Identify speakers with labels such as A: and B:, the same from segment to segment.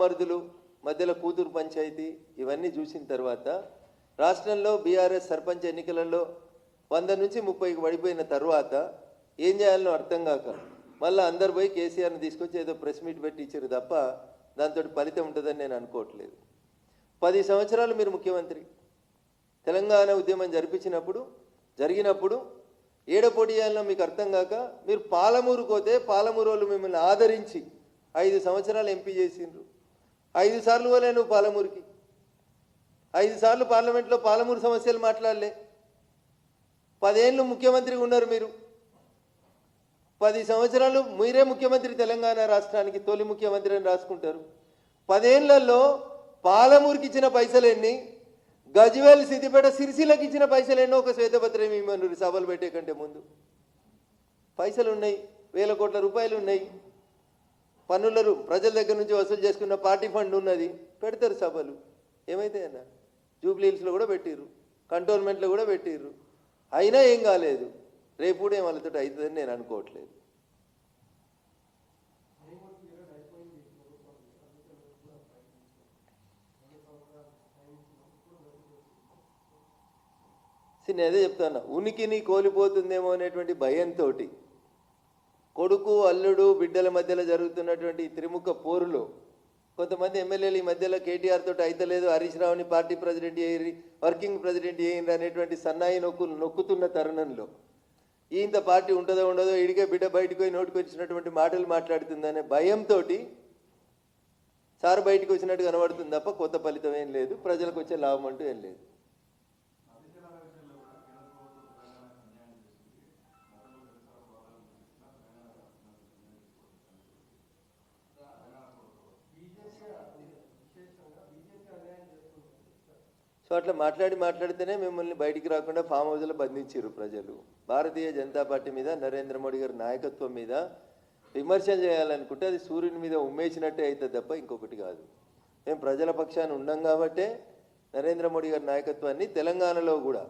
A: మరుదులు మధ్యలో కూతురు పంచాయతీ ఇవన్నీ చూసిన తర్వాత రాష్ట్రంలో బీఆర్ఎస్ సర్పంచ్ ఎన్నికలలో వంద నుంచి ముప్పైకి పడిపోయిన తర్వాత ఏం చేయాలనో అర్థం కాక మళ్ళీ అందరు పోయి కేసీఆర్ని తీసుకొచ్చి ఏదో ప్రెస్ మీట్ పెట్టి ఇచ్చారు తప్ప దాంతో ఫలితం ఉంటుందని నేను అనుకోవట్లేదు. పది సంవత్సరాలు మీరు ముఖ్యమంత్రి. తెలంగాణ ఉద్యమం జరిపించినప్పుడు జరిగినప్పుడు ఏడపోటీ చేయాలనో మీకు అర్థం కాక మీరు పాలమూరు పోతే పాలమూరు వాళ్ళు మిమ్మల్ని ఆదరించి ఐదు సంవత్సరాలు ఎంపీ చేసిండ్రు. ఐదు సార్లు పోలే నువ్వు పాలమూరికి. ఐదు సార్లు పార్లమెంట్లో పాలమూరు సమస్యలు మాట్లాడలే. పదేళ్ళు ముఖ్యమంత్రిగా ఉన్నారు మీరు. పది సంవత్సరాలు మీరే ముఖ్యమంత్రి తెలంగాణ రాష్ట్రానికి తొలి ముఖ్యమంత్రి అని రాసుకుంటారు. పదేళ్ళలో పాలమూరుకి ఇచ్చిన పైసలు ఎన్ని గజ్వేల్ సిద్దిపేట సిరిసిలకు ఇచ్చిన పైసలెన్నో ఒక శ్వేతపత్రం ఇమ్మన్నారు సభలు పెట్టే కంటే ముందు. పైసలు ఉన్నాయి వేల కోట్ల రూపాయలు ఉన్నాయి పన్నులరు ప్రజల దగ్గర నుంచి వసూలు చేసుకున్న పార్టీ ఫండ్ ఉన్నది పెడతారు సభలు. ఏమైతే అన్న? జూబ్లీహిల్స్లో కూడా పెట్టిర్రు కంటోన్మెంట్లో కూడా పెట్టిర్రు. అయినా ఏం కాలేదు. రేపు కూడా ఏం వాళ్ళతో అవుతుందని నేను అనుకోవట్లేదు. See, నేను అదే చెప్తాను ఉనికిని కోల్పోతుందేమో అనేటువంటి భయంతో కొడుకు అల్లుడు బిడ్డల మధ్యలో జరుగుతున్నటువంటి త్రిముఖ పోరులో కొంతమంది ఎమ్మెల్యేలు ఈ మధ్యలో కేటీఆర్ తోటి అయితలేదు హరీష్ రావుని పార్టీ ప్రెసిడెంట్ చేయరి వర్కింగ్ ప్రెసిడెంట్ చేయండి అనేటువంటి సన్నాయి నొక్కులు నొక్కుతున్న తరుణంలో ఇంత పార్టీ ఉంటుందో ఉండదో ఇడిగే బిడ్డ బయటకు పోయి నోటికి వచ్చినటువంటి మాటలు మాట్లాడుతుందనే భయంతో సార్ బయటకు వచ్చినట్టు కనబడుతుంది తప్ప కొత్త ఫలితం ఏం లేదు ప్రజలకు వచ్చే లాభం అంటూ ఏం లేదు. సో అట్లా మాట్లాడి మాట్లాడితేనే మిమ్మల్ని బయటికి రాకుండా ఫామ్ హౌస్లో బంధించారు ప్రజలు. భారతీయ జనతా పార్టీ మీద నరేంద్ర మోడీ గారి నాయకత్వం మీద విమర్శలు చేయాలనుకుంటే అది సూర్యుని మీద ఉమ్మేసినట్టే అవుతుంది తప్ప ఇంకొకటి కాదు. మేము ప్రజల పక్షాన్ని ఉన్నాం కాబట్టే నరేంద్ర మోడీ గారి నాయకత్వాన్ని తెలంగాణలో కూడా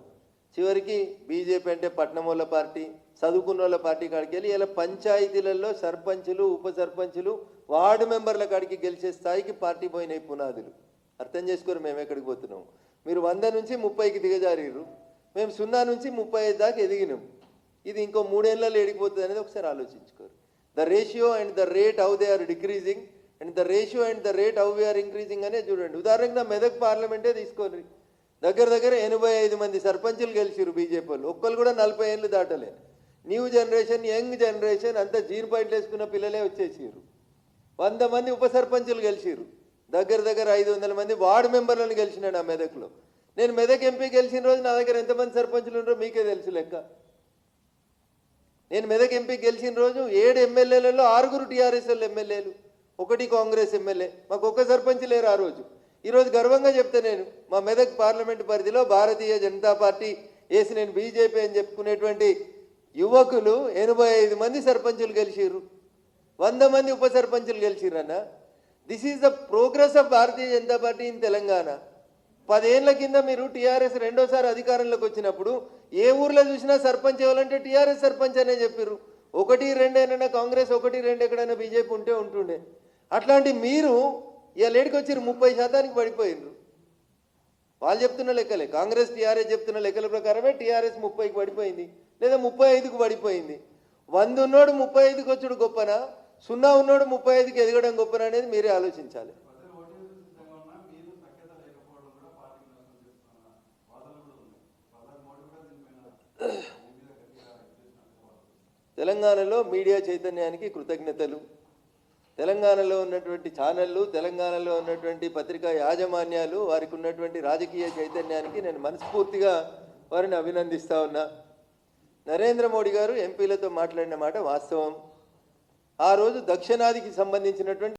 A: చివరికి బీజేపీ అంటే పట్నమూల పార్టీ చదువుకున్న వాళ్ళ పార్టీ కాడికి వెళ్ళి ఇలా పంచాయతీలలో సర్పంచులు ఉప సర్పంచులు వార్డు మెంబర్ల కాడికి గెలిచే స్థాయికి పార్టీ పోయినాయి పునాదులు. అర్థం చేసుకోరు మేము ఎక్కడికి పోతున్నాం. మీరు వంద నుంచి ముప్పైకి దిగజారీరు మేము సున్నా నుంచి ముప్పై ఐదు దాకా ఎదిగినాం. ఇది ఇంకో మూడేళ్ళలో ఎడిగిపోతుంది అనేది ఒకసారి ఆలోచించుకోరు. The ratio and the rate how they are decreasing and the ratio and the rate how we are increasing అనే చూడండి. ఉదాహరణకు నా మెదక్ పార్లమెంటే తీసుకోండి. దగ్గర దగ్గర ఎనభై ఐదు మంది సర్పంచులు గెలిచిరు బీజేపీ వాళ్ళు. ఒక్కరు కూడా నలభై ఏళ్ళు దాటలే న్యూ జనరేషన్ యంగ్ జనరేషన్ అంతా జీన్ పాయింట్లు వేసుకున్న పిల్లలే వచ్చేసారు వంద మంది ఉప సర్పంచులు గెలిచిరు దగ్గర దగ్గర ఐదు వందల మంది వార్డు మెంబర్లను గెలిచినాడు ఆ మెదక్లో. నేను మెదక్ ఎంపీ గెలిచిన రోజు నా దగ్గర ఎంతమంది సర్పంచులు ఉన్నారో మీకే తెలుసు లెక్క. నేను మెదక్ ఎంపీ గెలిచిన రోజు ఏడు ఎమ్మెల్యేలలో ఆరుగురు టీఆర్ఎస్ ఎమ్మెల్యేలు ఒకటి కాంగ్రెస్ ఎమ్మెల్యే. మాకు ఒక్క సర్పంచ్ లేరు ఆ రోజు. ఈరోజు గర్వంగా చెప్తే నేను మా మెదక్ పార్లమెంట్ పరిధిలో భారతీయ జనతా పార్టీ వేసి నేను బీజేపీ అని చెప్పుకునేటువంటి యువకులు ఎనభై ఐదు మంది సర్పంచులు గెలిచిర్రు. వంద మంది ఉప సర్పంచులు గెలిచిర్రన్న. This is the progress of Bharatiya Janata Party in Telangana. పదేళ్ళ కింద మీరు టీఆర్ఎస్ రెండోసారి అధికారంలోకి వచ్చినప్పుడు ఏ ఊర్లో చూసినా సర్పంచ్ ఇవ్వాలంటే టీఆర్ఎస్ సర్పంచ్ అనే చెప్పారు ఒకటి రెండేనైనా కాంగ్రెస్ ఒకటి రెండు ఎక్కడైనా బీజేపీ ఉంటే ఉంటుండే. అట్లాంటి మీరు ఇక లేడికి వచ్చారు ముప్పై శాతానికి పడిపోయిండ్రు. వాళ్ళు చెప్తున్న లెక్కలే కాంగ్రెస్ టీఆర్ఎస్ చెప్తున్న లెక్కల ప్రకారమే టీఆర్ఎస్ ముప్పైకి పడిపోయింది లేదా ముప్పై ఐదుకు పడిపోయింది. వంద ఉన్నోడు ముప్పై ఐదుకి వచ్చుడు గొప్పనా? సున్నా ఉన్నోడు ముప్పై ఐదుకి ఎదగడం గొప్పనా అనేది మీరే ఆలోచించాలి. తెలంగాణలో మీడియా చైతన్యానికి కృతజ్ఞతలు. తెలంగాణలో ఉన్నటువంటి ఛానళ్ళు తెలంగాణలో ఉన్నటువంటి పత్రికా యాజమాన్యాలు వారికి ఉన్నటువంటి రాజకీయ చైతన్యానికి నేను మనస్ఫూర్తిగా వారిని అభినందిస్తా ఉన్నా. నరేంద్ర మోడీ గారు ఎంపీలతో మాట్లాడిన మాట వాస్తవం. ఆ రోజు దక్షిణాదికి సంబంధించినటువంటి